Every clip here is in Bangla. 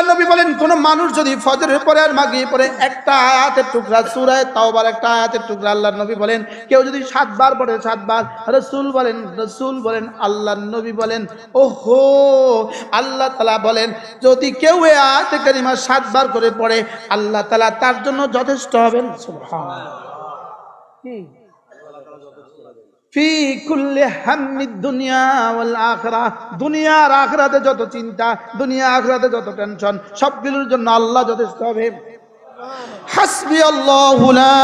আল্লাহ নবী বলেন, কোন মানুষ যদি ফজরের পরে আর মাগিয়ে পরে একটা আয়াতের টুকরা, সুরায় তাওবার একটা আয়াতের টুকরা আল্লাহ নবী বলেন, কেউ যদি সাতবার পড়ে, সাতবার রসুল বলেন রসুল বলেন আল্লাহ নবী বলেন, ওহো, আল্লাহ তালা বলেন, যদি কেউ এ আয়াতে কারিমা সাতবার করে পড়ে, আল্লাহ তালা তার জন্য যথেষ্ট হবেন সুবহানাল্লাহ। কি ফি কুল্লি হাম্মিদ দুনিয়া ওয়াল আখিরা। দুনিয়া আর আখিরাতে যত চিন্তা, দুনিয়া আখরাতে যত টেনশন, সবগুলোর জন্য আল্লাহ যথেষ্ট হবে। হাসবি আল্লাহু লা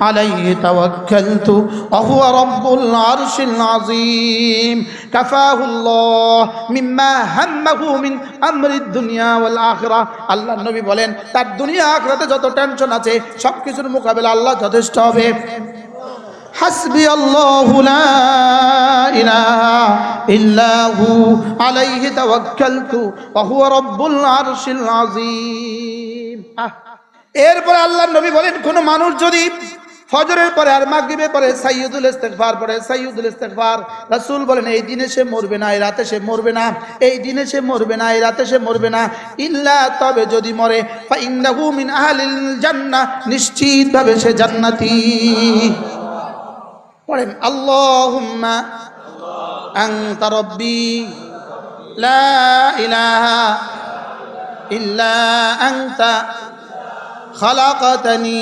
আলাইহি তাওয়াক্কালতু ওয়া হুয়া রাব্বুল আরশিল আযীম কাফাহু আল্লাহ মিম্মা হাম্মাহু মিন আমরিদ দুনিয়া ওয়াল আখিরা আল্লাহ নবী বলেন তার দুনিয়া আখিরাতে যত টেনশন আছে সবকিছুর মোকাবেলা আল্লাহ যথেষ্ট হবে حسبي الله لا إله إلا هو عليه توكلت وهو رب العرش العظيم আহ, এরপরে আল্লাহ নবী বলেন কোন মানুষ যদি ফজরের পরে আর মাগরিবের পরে সাইয়দুল ইস্তেকবার পরে সাইয়দুল ইস্তেকবার রাসুল বলেন, এই দিনে সে মরবে না, এই রাতে সে মরবে না, এই দিনে সে মরবে না, এই রাতে সে মরবে না। ইল্লা তবে যদি মরে, ফা ইন্নাহু নিশ্চিতভাবে সে জান্নাতি। পড়েন আল্লাহ তারব্বি লা ইল্লা খালাকাতানি।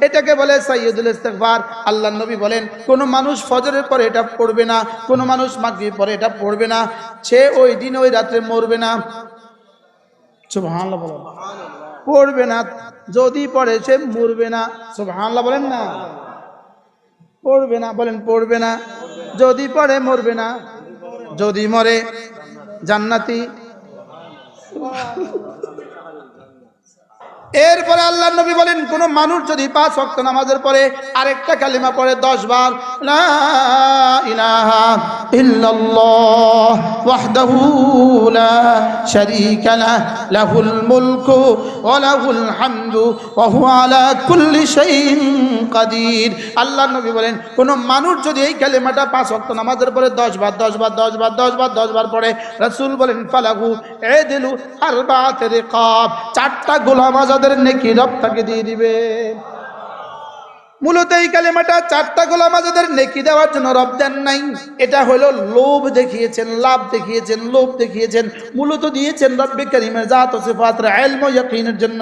এটাকে বলে সাইয়দুল ইস্তেগফার। আল্লাহ নবী বলেন, কোন মানুষ ফজরের পরে এটা পড়বে না, কোন মানুষ মাগরিব পরে এটা পড়বে না, সে ওই দিন ওই রাত্রে মরবে না। পড়বে না, যদি পড়ে সে মরবে না। সুবহানাল্লাহ বলেন না। পড়বে না, বলেন পড়বে না। যদি পড়ে, মরবে না। যদি মরে, জান্নাতি। এরপরে আল্লাহ নবী বলেন, কোন মানুষ যদি পাঁচ ওয়াক্ত নামাজের পরে আরেকটা কালিমা পড়ে দশ বার লাহুল মুলকু লাহুল আল্লাহ নবী বলেন, কোন মানুষ যদি এই কালিমাটা পাঁচ ওয়াক্ত নামাজের পরে দশ বার দশ বার দশ বার দশ বার দশ বার পড়ে, রাসূল বলেন, ফালাহু এদিলু আরবাত রিকাব। চারটা গোলাম আজাদের নেকি রব তাকে দিয়ে দিবে। মূলত এই কালেমাটা চারটা গোলাম আজাদের নেকি দেওয়ার জন্য রব দেন নাই। এটা হলো লোভ দেখিয়েছেন লাভ দেখিয়েছেন লোভ দেখিয়েছেন। মূলত দিয়েছেন রব্বে করিমের জাত ও সিফাতের ইলম ও ইয়াকিনের জন্য।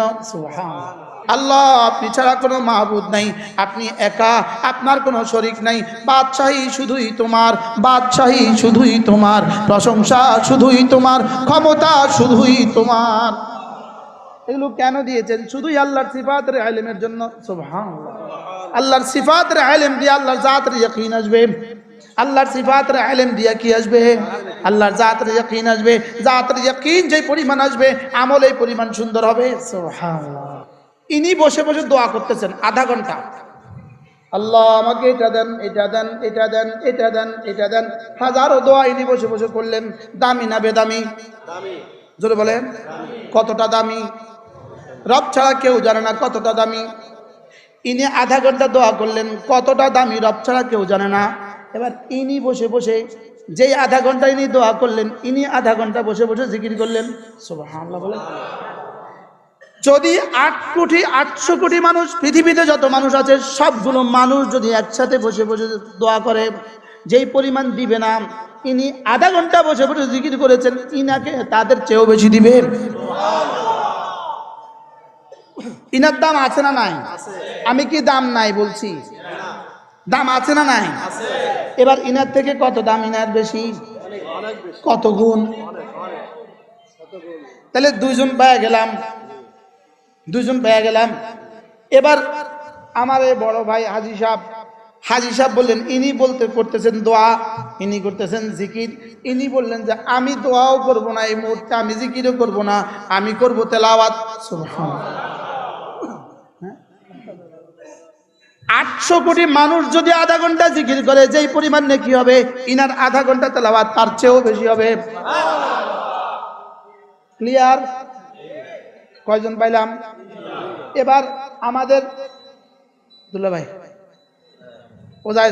আল্লাহ আপনি ছাড়া কোনো মাহবুদ নাই আপনি একা আপনার কোনো শরিক নাই। বাদশাহী শুধুই তোমার বাদশাহী শুধুই তোমার প্রশংসা শুধুই তোমার ক্ষমতা শুধুই তোমার। এগুলো কেন দিয়েছেন? শুধুই আল্লাহর সিফাতের আলেমের জন্য? সুবহানাল্লাহ। আল্লাহর সিফাতের আলেম দিয়ে আল্লাহর জাতের ইয়াকিন আসবে। আল্লাহর সিফাতের আলেম দিয়া কি আসবে? আল্লাহর জাতের ইয়াকিন আসবে। জাতের ইয়াকিন যে পরিমাণ আসবে আমল এই পরিমাণ সুন্দর হবে। ইনি বসে বসে দোয়া করতেছেন আধা ঘণ্টা। আল্লাহ আমাকে এটা দেন এটা দেন এটা দেন এটা দেন এটা দেন। হাজারো দোয়া ইনি বসে বসে করলেন। দামি না বেদামি? জোরে বলেন। কতটা দামি? রব ছাড়া কেউ জানে না কতটা দামি। ইনি আধা ঘণ্টা দোয়া করলেন, কতটা দামি রব ছাড়া কেউ জানে না। এবার ইনি বসে বসে, যেই আধা ঘণ্টা ইনি দোয়া করলেন, ইনি আধা ঘণ্টা বসে বসে জিকির করলেন। যদি আট কোটি, আটশো কোটি মানুষ, পৃথিবীতে যত মানুষ আছে, সবগুলো মানুষ যদি একসাথে বসে বসে দোয়া করে, যেই পরিমাণ দিবে না, ইনি আধা ঘণ্টা বসে বসে জিকির করেছেন, ইনাকে তাদের চেয়েও বেশি দিবে ইনার দাম আছে না নাই? আমি কি দাম নাই বলছি? দাম আছে না নাই? এবার ইনার থেকে কত দাম ইনার বেশি? কত গুণ? তাহলে দুইজন পায়ে গেলাম। দুইজন পেয়ে গেলাম। এবার আমার এই বড় ভাই হাজি সাহেব হাজি সাহেব বললেন ইনি বলতে করতেছেন দোয়া ইনি করতেছেন জিকির। ইনি বললেন যে আমি দোয়াও করব না এই মুহূর্তে আমি জিকিরও করব না আমি করব তেলাওয়াত। সুবহানাল্লাহ। হ্যাঁ? আটশো কোটি মানুষ যদি আধা ঘণ্টা জিকির করে, যেই পরিমাণ নেকি হবে, ইনার আধা ঘণ্টা তেলাওয়াত তার চেয়েও বেশি হবে। ক্লিয়ার কয়জন পাইলাম? এবার আমাদের দুলা ভাই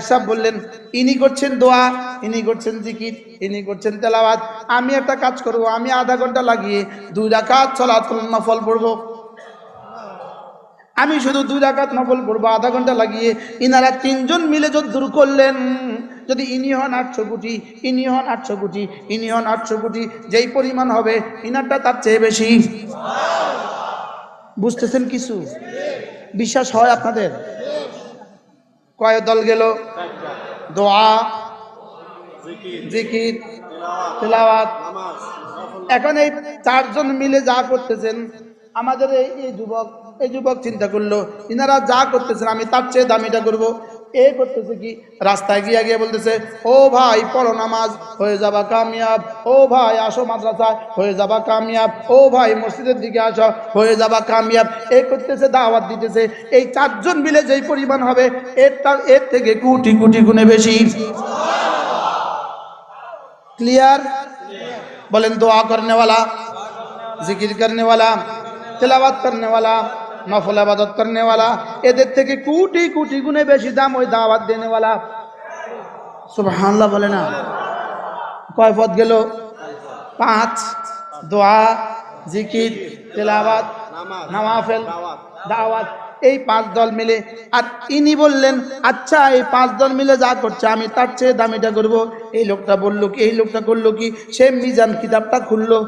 সাহেব বললেন, ইনি করছেন দোয়া, ইনি করছেন জিকির, ইনি করছেন তেলাওয়াত। আমি একটা কাজ করব, আমি আধা ঘণ্টা লাগিয়ে দুই রাকাত চলাচল নফল পড়ব। আমি শুধু দুই রাকাত নফল পড়ব, আধা ঘণ্টা লাগিয়ে। ইনারা তিনজন মিলে যদ্দূর করলেন, যদি ইনি হন আটশো কোটি, ইনি হন আটশো কোটি, ইনি হন আটশো কোটি, যেই পরিমাণ হবে, ইনারটা তার চেয়ে বেশি। বুঝতেছেন কিছু? বিশ্বাস হয় আপনাদের? কয় দল গেল? দোয়া, জিকির, তেলাওয়াত। এখন এই চারজন মিলে যা করতেছেন, আমাদের এই এই যুবক এই যুবক চিন্তা করল, ইনারা যা করতেছেন, আমি তার চেয়ে দামিটা করব। এ করতেছে কি? রাস্তায় গিয়ে গিয়ে বলতেছে, ও ভাই, পড়ো নামাজ, হয়ে যাবা কামিয়াব। ও ভাই, আসো মাদ্রাসায়, হয়ে যাবা কামিয়াব। ও ভাই, মসজিদের দিকে আসো, হয়ে যাবা কামিয়াব। এ করতেছে, দাওয়াত দিতেছে। এই চারজন মিলে যেই পরিমাণ হবে, এর তার, এর থেকে কুটি কুটি গুণে বেশি। ক্লিয়ার? বলেন, দোয়া করনেওয়ালা, জিকির করনেওয়ালা তেলাবাদ করনেওয়ালা। নফল আবাদত করেনেওয়ালা। এদের থেকে কোটি কোটি গুনে বেশি দাম ওই দাওয়াত দেনেওয়ালা। সুবহানাল্লাহ বলে না? কয় পথ গেল? পাঁচ দোয়া জিকির তেলাওয়াত নামাফেল দাওয়াত। এই পাঁচ দল মিলে। আর ইনি বললেন আচ্ছা এই পাঁচ দল মিলে যা করছে, আমি তার চেয়ে দামিটা করব। এই লোকটা বলল কি, এই লোকটা করল কি, সে মিজান কিতাবটা খুললো।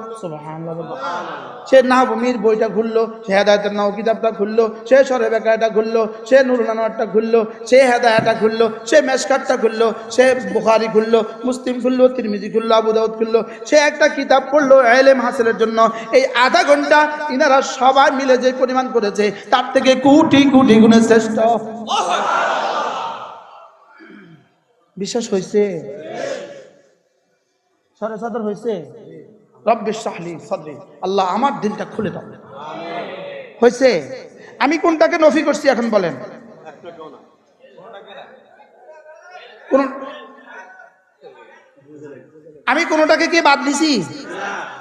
সে নাহমির বইটা খুললো, সে হেদায়তের নাও কিতাবটা খুললো, সে সরে বেকারটা খুললো, সে নুরুলানোয়ারটা খুললো, সে হেদায়াটা খুললো, সে মেসকাটটা খুললো, সে বুখারি খুললো, মুসলিম খুললো, তিরমিজি খুললো, আবু দাউদ খুললো, সে একটা কিতাব পড়ল এলেম হাসিলের জন্য। এই আধা ঘণ্টা ইনারা সবাই মিলে যে পরিমাণ করেছে, তার থেকে কোটি কোটি গুণে শ্রেষ্ঠ। বিশ্বাস হয়েছে সরে সদর হয়েছে রব্বিশ সাহলি সদরি। আল্লাহ আমার দিলটা খুলে দাও। হয়েছে আমি কোনটাকে নফি করছি এখন বলেন? কোন আমি কোনোটাকে কি বাদ দিছি?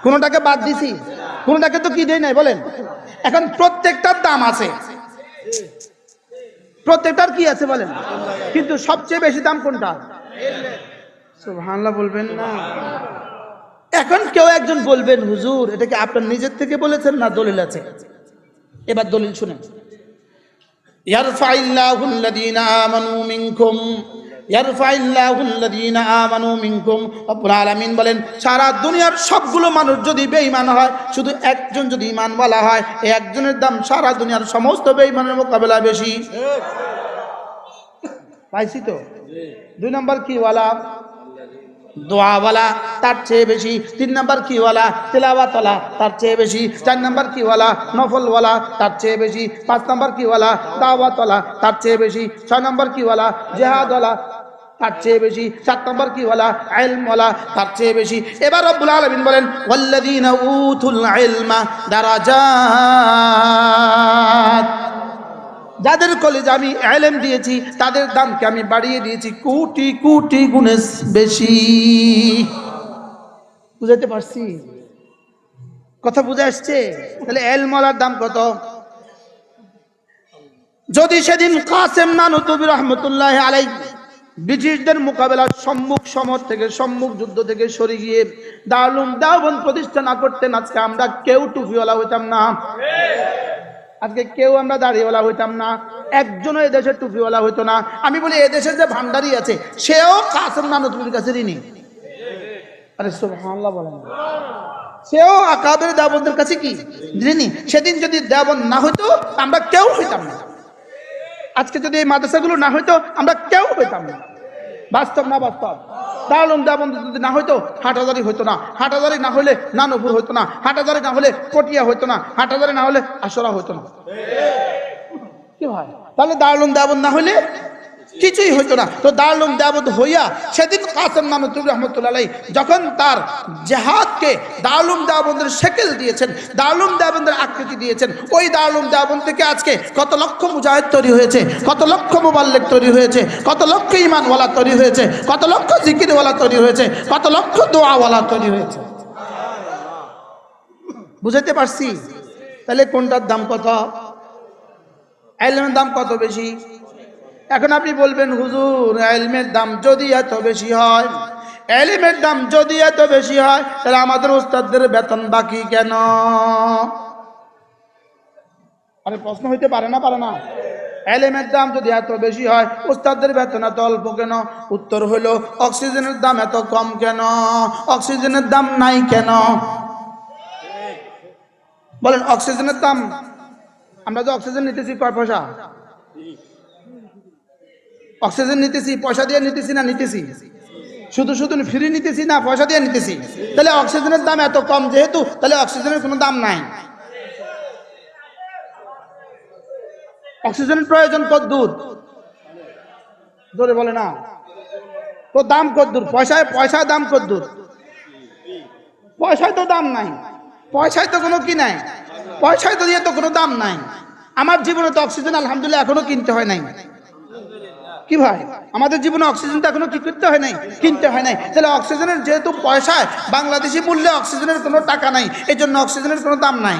কোনোটাকে বাদ দিছি? কোনোটাকে তো কি দেয় নাই বলেন? এখন প্রত্যেকটার দাম আছে। প্রত্যেকটার কি আছে বলেন? কিন্তু সবচেয়ে বেশি দাম কোনটা? সুবহানাল্লাহ বলবেন না। এখন কেউ একজন বলবেন হুজুর এটাকে আপনার নিজের থেকে বলেছেন না দলিল আছে? এবার দলিল শুনেন। আমানু মিনকুম আলামিন বলেন, সারা দুনিয়ার সবগুলো মানুষ যদি বেঈমান হয়, শুধু একজন যদি ঈমানওয়ালা হয় এই একজনের দাম সারা দুনিয়ার সমস্ত বেঈমানের মোকাবেলা বেশি। পাইছি তো? দুই নম্বর কি ওয়ালা? দোয়াওয়ালা, তার চেয়ে বেশি। তিন নম্বর কি ওয়ালা? তেলাওয়াতওয়ালা, তার চেয়ে বেশি। চার নম্বর কি ওয়ালা? নফলওয়ালা, তার চেয়ে বেশি। পাঁচ নম্বর কি ওয়ালা? দাওয়াতওয়ালা, তার চেয়ে বেশি। ছয় নম্বর কি ওয়ালা? জেহাদওয়ালা তার চেয়ে বেশি, সাত নম্বর কি ওয়ালা ইলমওয়ালা তার চেয়ে বেশি। এবার রব্বুল আলামিন বলেন, ওয়াল্লাযীনা উতুল ইলমা দারাজাত। যাদের কলেজ আমি এলেম দিয়েছি, তাদের দামকে আমি বাড়িয়ে দিয়েছি কোটি কোটি গুণে বেশি। বুঝাতে পারছি? কথা বুঝে আসছে? তাহলে এলমলার দাম কত? যদি সেদিন কাসেম নানুতবি রহমতুল্লাহ আলাই ব্রিটিশদের মোকাবেলার সম্মুখ সমর থেকে সম্মুখ যুদ্ধ থেকে সরে গিয়ে দারুম দাওবন প্রতিষ্ঠা না করতেন। আজকে আমরা কেউ টুপিওয়ালা হইতাম না। আজকে কেউ আমরা দাঁড়িয়েওয়ালা হইতাম না। একজনও এদেশের টুপিওয়ালা হইতো না। আমি বলি এদেশের যে ভান্ডারি আছে, সেও কাসেম নানুতুবির কাছে ঋণী? আরে সুবহানাল্লাহ বলেন। সেও আকাবের দেবনদের কাছে কি? ঋণী। সেদিন যদি দেবন না হইতো, আমরা কেউ হইতাম না। আজকে যদি এই মাদ্রাসাগুলো না হইতো আমরা কেউ হইতাম না। বাস্তব না বাস্তব? দারুণ দেবন যদি না হইতো হাটাজারি হইতো না। হাটাজারি না হলে নানপুর হইতো না। হাটাজারি না হলে পটিয়া হইতো না। হাটাজারি না হলে আসরা হইতো না। কি ভাই? তাহলে দারুণ দাবন না হলে কিছুই হইতো না। তো দারুম দেবদ হইয়া সেদিন কাসেম নানুতুর রহমতুল্লাহ যখন তার জেহাদকে দারুম দেবন্দের শেকেল দিয়েছেন দারুম দেবন্দের আকৃতি দিয়েছেন, ওই দারুম দেবন্দ থেকে আজকে কত লক্ষ মুজাহিদ তৈরি হয়েছে, কত লক্ষ মোবাল্লেক তৈরি হয়েছে, কত লক্ষ ইমানওয়ালা তৈরি হয়েছে, কত লক্ষ জিকিরওয়ালা তৈরি হয়েছে, কত লক্ষ দোয়াওয়ালা তৈরি হয়েছে। বুঝাইতে পারছি? তাহলে কোনটার দাম কত? এলমের দাম কত বেশি? এখন আপনি বলবেন, হুজুর, এলমের দাম যদি এত বেশি হয়, এলিমের দাম যদি এত বেশি হয়, তাহলে আমাদের উস্তাদদের বেতন বাকি কেন? আরে প্রশ্ন হইতে পারে না পারে না। এলিমের দাম যদি এত বেশি হয়, উস্তাদদের বেতন এত অল্প কেন? উত্তর হলো অক্সিজেনের দাম এত কম কেন? অক্সিজেনের দাম নাই কেন? বলেন, অক্সিজেনের দাম, আমরা যে অক্সিজেন নিতেছি কয় পয়সা? অক্সিজেন নিতেছি, পয়সা দিয়ে নিতেছি না, নিতেছি। শুধু শুধু ফ্রি নিতেছি না, পয়সা দিয়ে নিতেছি। তাহলে অক্সিজেনের দাম এত কম যেহেতু, তাহলে অক্সিজেনের কোনো দাম নাই। অক্সিজেনের প্রয়োজন কত দূর? জোরে বলে না তো দাম কত দূর? পয়সায় পয়সায় দাম কত দূর? পয়সায় তো দাম নাই। পয়সায় তো কোনো কি নাই? পয়সায় তো দিয়ে তো কোনো দাম নাই। আমার জীবনে তো অক্সিজেন আলহামদুলিল্লাহ এখনও কিনতে হয় নাই। কি ভাই? আমাদের জীবনে অক্সিজেনটা এখনও কি করতে হয় নাই, কিনতে হয় নাই। তাহলে অক্সিজেনের যেহেতু পয়সায় বাংলাদেশি মূল্যে অক্সিজেনের কোনো টাকা নাই এই জন্য অক্সিজেনের কোনো দাম নাই।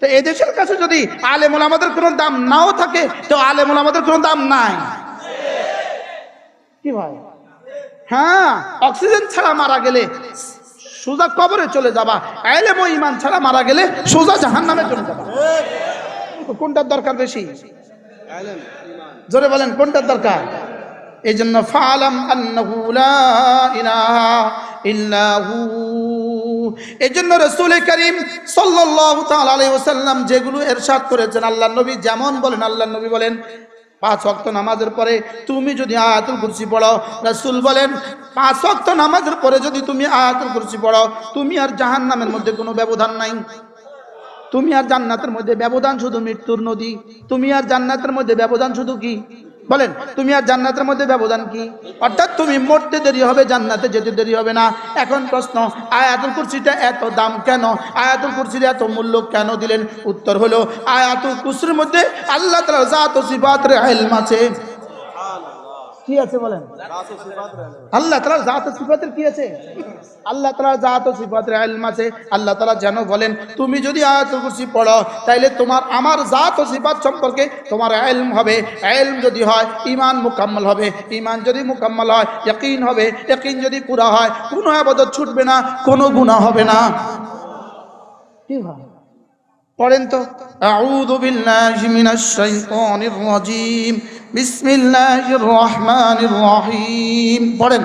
তো এদেশের কাছে যদি আলেমুল আমাদের কোনো দাম নাও থাকে, তো আলেমুল আমাদের কোনো দাম নাই। কি ভাই? হ্যাঁ অক্সিজেন ছাড়া মারা গেলে সোজা কবরে চলে যাবা এলেম ইমান ছাড়া মারা গেলে সোজা জাহান নামে চলে যাবা। কোনটার দরকার বেশি? জোরে বলেন কোনটার দরকার? এই জন্য ফালাম আন্নাহু লা হু এই জন্য রসুল করিম ওয়াসাল্লাম যেগুলো এরশাদ করেছেন আল্লাহর নবী যেমন বলেন আল্লাহর নবী বলেন, পাঁচ ওয়াক্ত নামাজের পরে তুমি যদি আয়াতুল কুরসি পড়ো, রাসূল বলেন, পাঁচ ওয়াক্ত নামাজের পরে যদি তুমি আয়াতুল কুরসি পড়ো, তুমি আর জাহান্নামের মধ্যে কোনো ব্যবধান নাই। তুমি আর জান্নাতের মধ্যে ব্যবধান শুধু মৃত্যুর নদী। তুমি আর জান্নাতের মধ্যে ব্যবধান শুধু কি? বলেন, তুমি আর জান্নাতের মধ্যে ব্যবধান কি? অর্থাৎ তুমি মরতে দেরি হবে, জান্নাতে যেতে দেরি হবে না। এখন প্রশ্ন, আয়াতুল কুরসিটা এত দাম কেন? আয়াতুল কুরসির এত মূল্য কেন দিলেন? উত্তর হলো, আয়াতুল কুরসির মধ্যে আল্লাহ তালা জাত সিফাতের ইলম আছে কি আছে বলেন? আল্লাহ তালা জাত ও সিফাতের কি আছে? আল্লাহ তালা জাত ও সিফাতের ইলম আছে। আল্লাহ তালা যেন বলেন তুমি যদি আয়াতুল কুরসি পড়ো তাইলে তোমার আমার জাত ও সিফাত সম্পর্কে তোমার ইলম হবে। ইলম যদি হয় ইমান মুকাম্মল হবে। ইমান যদি মুকাম্মল হয় ইয়াকিন হবে। ইয়াকিন যদি পুরা হয় কোনো আবাদত ছুটবে না কোনো গুনাহ হবে না। কি হয় পড়েন তো। আউযু বিল্লাহি মিনাশ শাইতানির রাজীম। বিসমিল্লাহির রহমানির রহিম। পড়েন।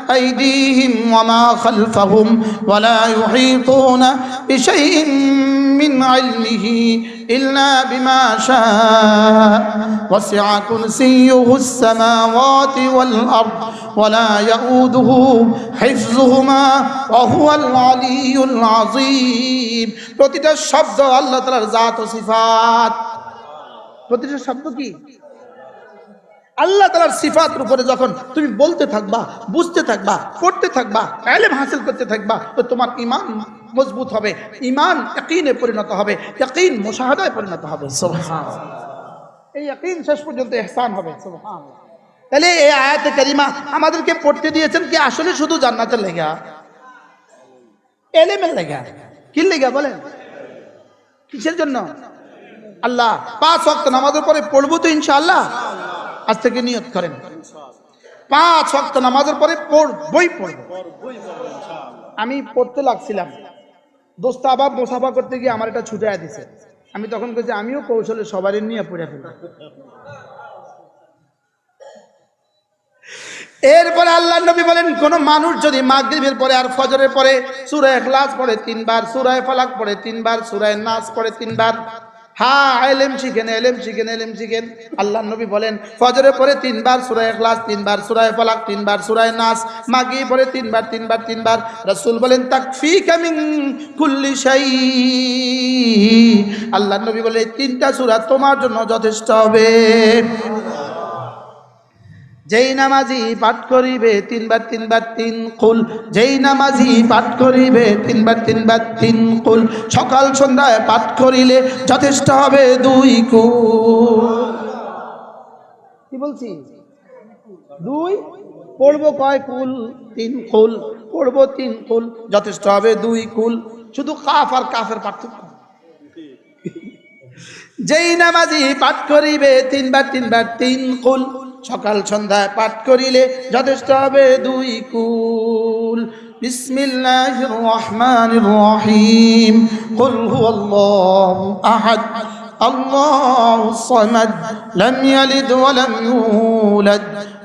أيديهم وما خلفهم ولا يحيطون بشيء من علمه إلا بما شاء وسع كرسيه السماوات والأرض ولا يؤوده حفظهما وهو العلي العظيم প্রতিটা শব্দ আল্লাহ তাআলার জাত ও সিফাত প্রতিটা শব্দ কি আল্লাহ তালার সিফাতের উপরে যখন তুমি বলতে থাকবা বুঝতে থাকবা পড়তে থাকবা এলেম হাসিল করতে থাকবা তো তোমার ইমান মজবুত হবে ইমান ইয়াকিনে পরিণত হবে ইয়াকিন মুশাহাদায় পরিণত হবে। এই ইয়াকিন শেষ পর্যন্ত ইহসান হবে। তাহলে এই আয়াতে কারিমা আমাদেরকে পড়তে দিয়েছেন কি আসলে শুধু জান্নাতের লেগা? এলেমের লেগা। কি লেগা বলেন? কিসের জন্য? আল্লাহ পাঁচ ওয়াক্ত নামাজের পরে পড়ব তো ইনশাআল্লাহ। আজ থেকে নিয়ত করেন। পাঁচ ওয়াক্ত নামাজের পরে পড়বই পড়ব। আমি পড়তে লাগছিলাম। দোস্ত আবার মোসাফা করতে গিয়ে আমার এটা ছুটে দিছে। আমি তখন বলছি আমিও কৌশলে সবারই নিয়ে পড়ে ফেলব। এরপরে আল্লাহ নবী বলেন, কোন মানুষ যদি মাগরিবের পরে আর ফজরের পরে সুরায় ইখলাস পড়ে তিনবার সুরায় ফালাক পড়ে তিনবার সুরায় নাস পড়ে তিনবার হ্যাঁ এলেম শিখেন এলেম শিখেন এলেম শিখেন। আল্লাহ নবী বলেন, ফজরের পরে তিনবার সুরায় ক্লাস তিনবার সুরায় ফলাক, তিনবার সুরায় নাস মাগি পরে তিনবার তিনবার তিনবার। রসুল বলেন তাকফি কামিং কুল্লি সাই আল্লাহ নবী বলে তিনটা সুরা তোমার জন্য যথেষ্ট হবে। যেই নামাজি পাঠ করিবে তিনবার তিনবার, তিন কুল। যেই নামাজি পাঠ করিবে তিনবার তিনবার, তিন কুল। সকাল সন্ধ্যায় পাঠ করিলে যথেষ্ট হবে দুই কি বলছি? দুই? পড়ব কয় কুল? তিন কুল। পড়ব তিন কুল। যথেষ্ট হবে দুই কুল। শুধু কাফ আর কাফের পার্থক্য। যেই নামাজি পাঠ করিবে তিনবার তিনবার, তিন কুল। সকাল সন্ধ্যায় পাঠ করিলে যথেষ্ট হবে দুই কুল। বিসমিল্লাহ রহমান রহিম কুল হুয়াল্লাহু আহাদ। আল্লাহু সামাদ। লাম ইয়ালিদ ওয়া ইউলাদ।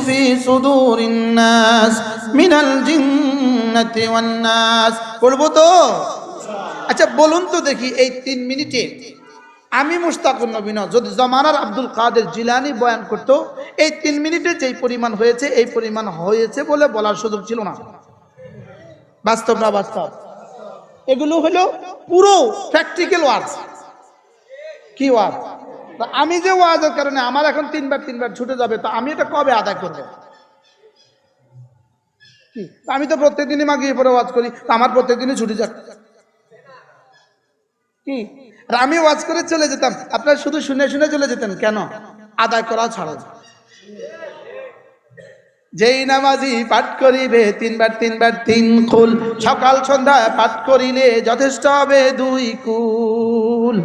في صدور الناس من الجنة والناس বলবো তো আচ্ছা বলুন তো দেখি এই তিন মিনিটে আমি মুস্তাকুর নবীন যদি জমানার আব্দুল কাদের জিলানি বয়ান করত এই তিন মিনিটে যেই পরিমাণ হয়েছে এই পরিমাণ হয়েছে বলে বলার সুযোগ ছিল না বাস্তব না বাস্তব এগুলো হলো পুরো প্র্যাকটিক্যাল ওয়ার্ড কি ওয়ার্ড আমি যে ওয়াজের কারণে আমার এখন তিনবার তিনবার ছুটে যাবে, তো আমি এটা কবে আদায় করব? আমি তো প্রত্যেকদিনই মাগিয়ে পরে ওয়াজ করি, তো আমার প্রত্যেকদিনই ছুটি যাক। কি? আর আমি ওয়াজ করে চলে যেতাম, আপনারা শুধু শুনে শুনে চলে যেতেন, কেন? আদায় করা ছাড়া। যেই নামাজি পাঠ করিবে, তিনবার তিনবার তিন কুল সকাল সন্ধ্যা পাঠ করিলে যথেষ্ট হবে দুই কুল।